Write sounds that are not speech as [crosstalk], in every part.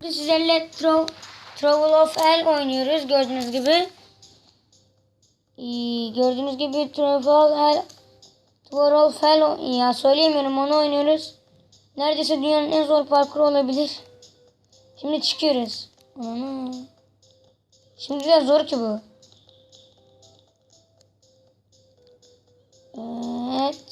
Bugün sizlerle Tro Travel of Hell oynuyoruz gördüğünüz gibi. Ee, gördüğünüz gibi Travel Hell Travel of o- ya söyleyemiyorum onu oynuyoruz. Neredeyse dünyanın en zor parkuru olabilir. Şimdi çıkıyoruz. Ana. Şimdi biraz zor ki bu. Evet.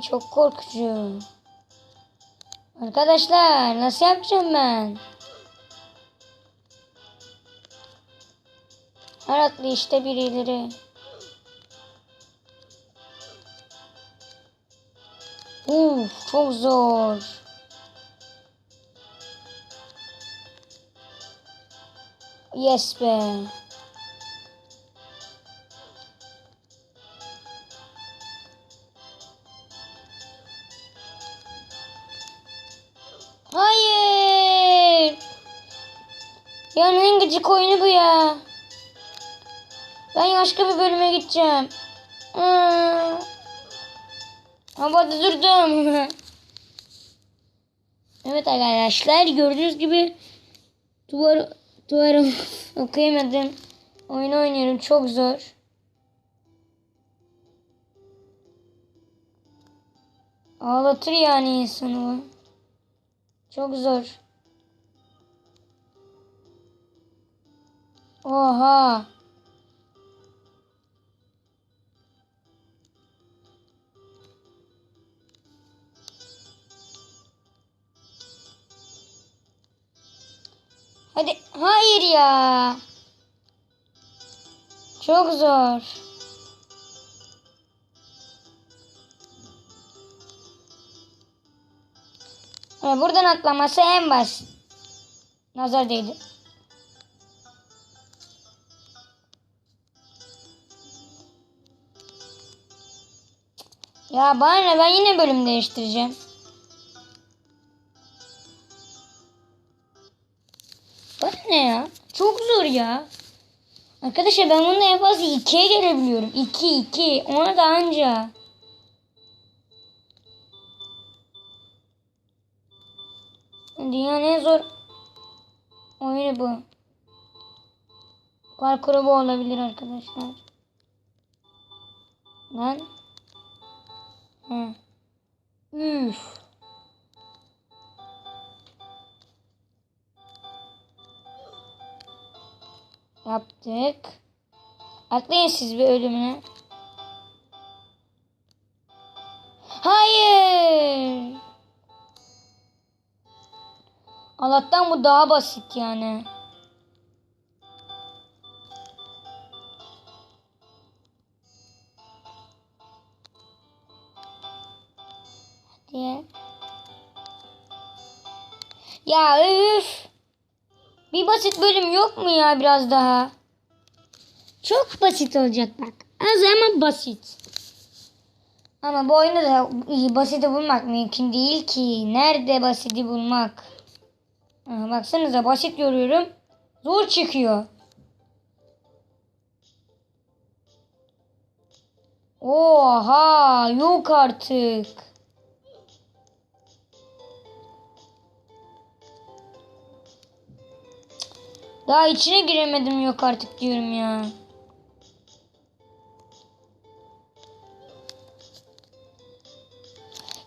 Çok korkucu. Arkadaşlar nasıl yapacağım ben? Her atlı işte birileri. Uf çok zor. Yes be. Ya en gıcık oyunu bu ya. Ben başka bir bölüme gideceğim. Hmm. Durdum. [laughs] evet arkadaşlar gördüğünüz gibi duvar duvarı [laughs] okuyamadım. Oyun oynuyorum çok zor. Ağlatır yani insanı bu. Çok zor. Oha. Hadi hayır ya. Çok zor. Ha, buradan atlaması en basit. Nazar değdi. Ya bana ben yine bölüm değiştireceğim. Bana ne ya? Çok zor ya. Arkadaşlar ben bunda en fazla ikiye gelebiliyorum. İki, iki. Ona da anca. Dünyanın en zor oyunu bu. Parkuru bu olabilir arkadaşlar. Lan. Hı. Üf. Yaptık. Atlayın siz bir ölümüne. Hayır. Allah'tan bu daha basit yani. Ya üf. Bir basit bölüm yok mu ya biraz daha? Çok basit olacak bak. Az ama basit. Ama bu oyunda da basiti bulmak mümkün değil ki. Nerede basiti bulmak? Ha, baksanıza basit görüyorum. Zor çıkıyor. Oha yok artık. Daha içine giremedim yok artık diyorum ya.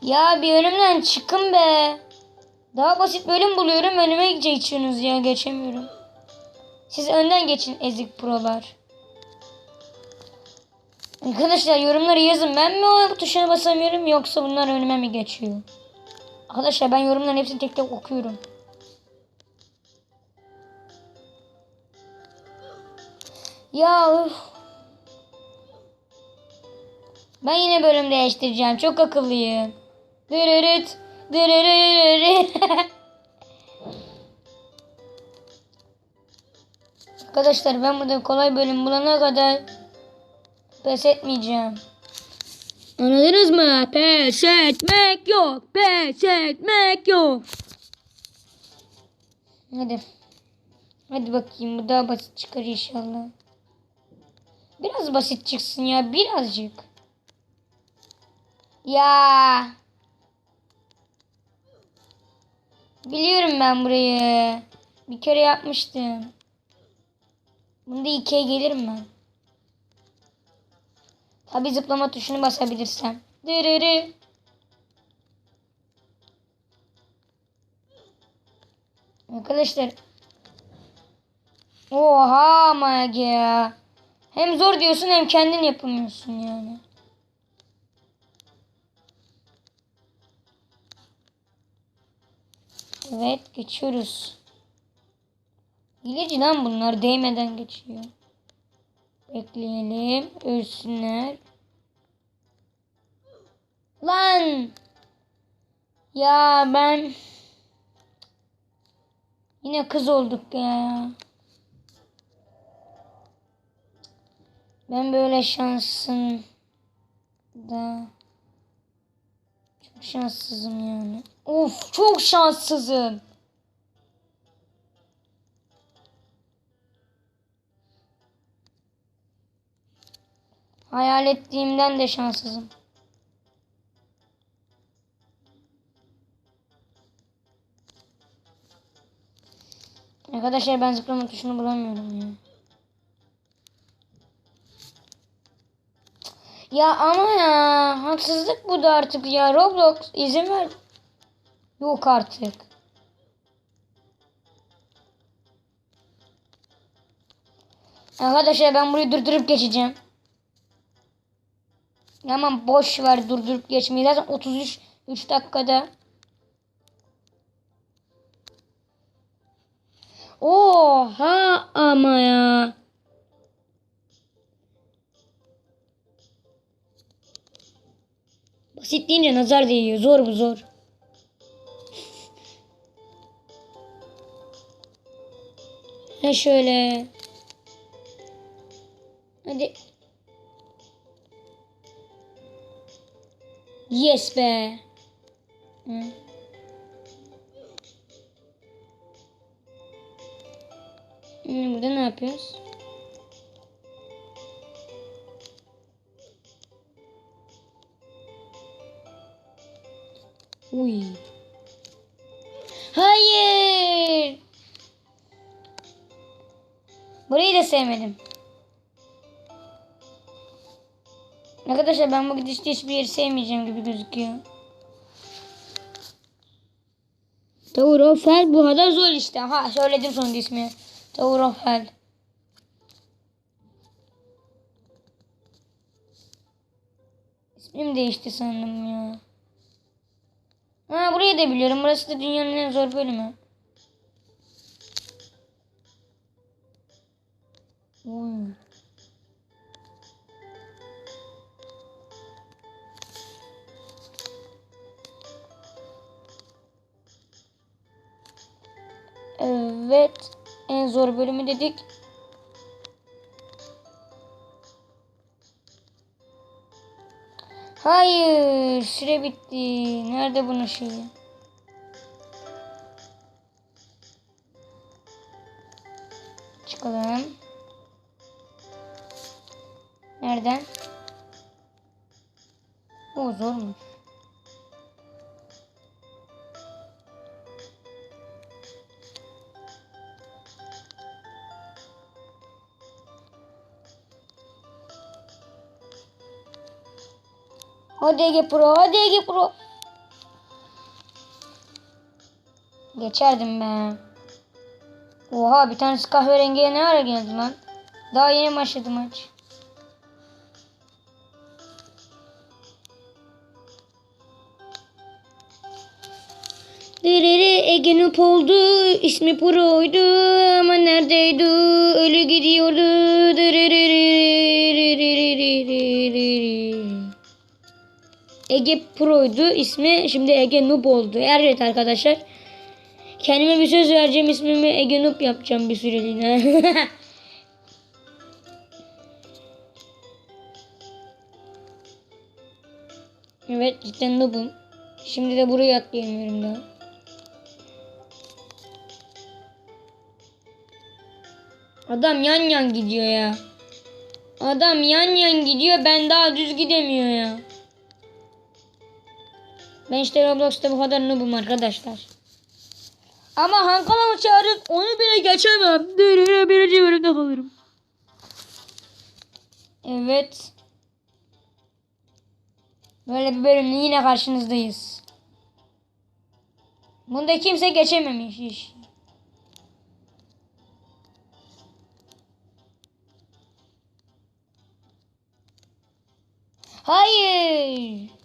Ya bir önümden çıkın be. Daha basit bölüm buluyorum önüme geçiyorsunuz ya geçemiyorum. Siz önden geçin ezik prolar. Arkadaşlar yorumları yazın. Ben mi o tuşuna basamıyorum yoksa bunlar önüme mi geçiyor? Arkadaşlar ben yorumların hepsini tek tek okuyorum. Ya. Ben yine bölüm değiştireceğim. Çok akıllıyım. Dırırıt. Dırırırırı. [laughs] Arkadaşlar ben burada kolay bölüm bulana kadar pes etmeyeceğim. Anladınız mı? Pes etmek yok. Pes etmek yok. Hadi. Hadi bakayım bu daha basit çıkar inşallah. Biraz basit çıksın ya birazcık. Ya. Biliyorum ben burayı. Bir kere yapmıştım. Bunda ikiye gelirim ben. Tabi zıplama tuşunu basabilirsem. Dırırı. Arkadaşlar. Oha ama ya. Hem zor diyorsun hem kendin yapamıyorsun yani. Evet geçiyoruz. Hileci lan bunlar değmeden geçiyor. Bekleyelim. Ölsünler. Lan. Ya ben. Yine kız olduk ya. Ben böyle şansın da çok şanssızım yani. Of çok şanssızım. Hayal ettiğimden de şanssızım. Arkadaşlar ben zıplama tuşunu bulamıyorum ya. Ya ama ya haksızlık bu da artık ya. Roblox izin ver. Yok artık. Arkadaşlar ben burayı durdurup geçeceğim. Aman boş ver durdurup geçmeyi. Zaten 33 3 dakikada. Oha ama ya. Basit deyince nazar değiyor. Zor bu zor. Ha şöyle. Hadi. Yes be. Hı. Burada ne yapıyoruz? Uy. Hayır. Burayı da sevmedim. Arkadaşlar ben bu gidişte hiçbir yeri sevmeyeceğim gibi gözüküyor. Taurofel bu kadar zor işte. Ha söyledim sonunda ismi. Taurofel. İsmim değişti sandım ya. Ha burayı da biliyorum. Burası da dünyanın en zor bölümü. Oy. Evet. En zor bölümü dedik. Hayır. Süre bitti. Nerede bunun şeyi? Çıkalım. Nereden? O zormuş. Hadi Ege Pro. Hadi Ege Pro. Geçerdim be. Oha bir tanesi kahverengiye ne ara geldi lan. Daha yeni başladı maç. Derere Ege'nin poldu, ismi Pro'ydu ama neredeydi, ölü gidiyordu. Derere. Ege Pro'ydu ismi. Şimdi Ege Noob oldu. Evet arkadaşlar. Kendime bir söz vereceğim. ismimi Ege Noob yapacağım bir süreliğine. [laughs] evet cidden Noob'um. Şimdi de buraya atlayamıyorum daha. Adam yan yan gidiyor ya. Adam yan yan gidiyor ben daha düz gidemiyor ya. Ben işte Roblox'ta bu kadar noobum arkadaşlar. Ama Hankalam'ı çağırıp onu bile geçemem. Birinci bölümde kalırım. Evet. Böyle bir bölümle yine karşınızdayız. Bunda kimse geçememiş iş. Hayır.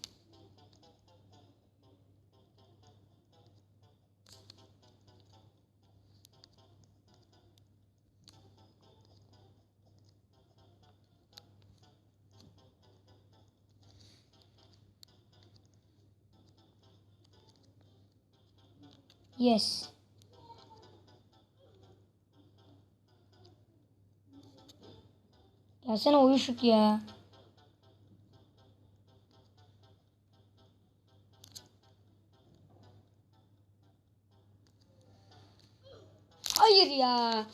Yes. Gelsene uyuşuk ya. Hayır ya.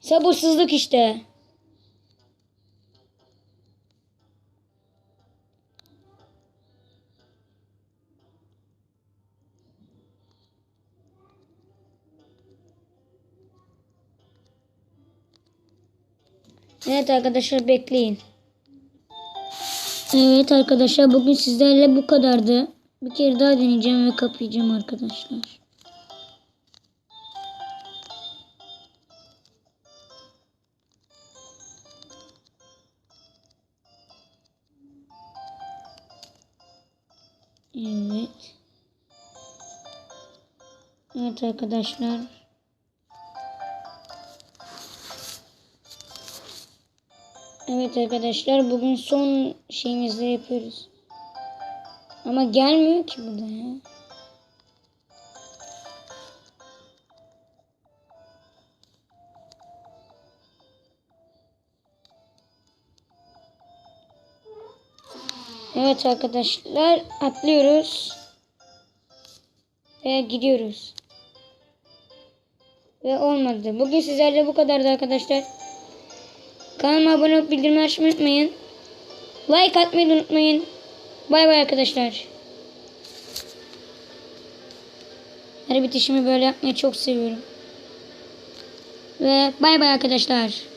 Sabırsızlık işte. Evet arkadaşlar bekleyin. Evet arkadaşlar bugün sizlerle bu kadardı. Bir kere daha deneyeceğim ve kapayacağım arkadaşlar. Evet. Evet arkadaşlar. Evet arkadaşlar bugün son şeyimizi yapıyoruz. Ama gelmiyor ki burada ya. Evet arkadaşlar atlıyoruz. Ve gidiyoruz. Ve olmadı. Bugün sizlerle bu kadardı arkadaşlar. Kanalıma abone olup bildirimleri açmayı unutmayın. Like atmayı unutmayın. Bay bay arkadaşlar. Her bitişimi böyle yapmayı çok seviyorum. Ve bay bay arkadaşlar.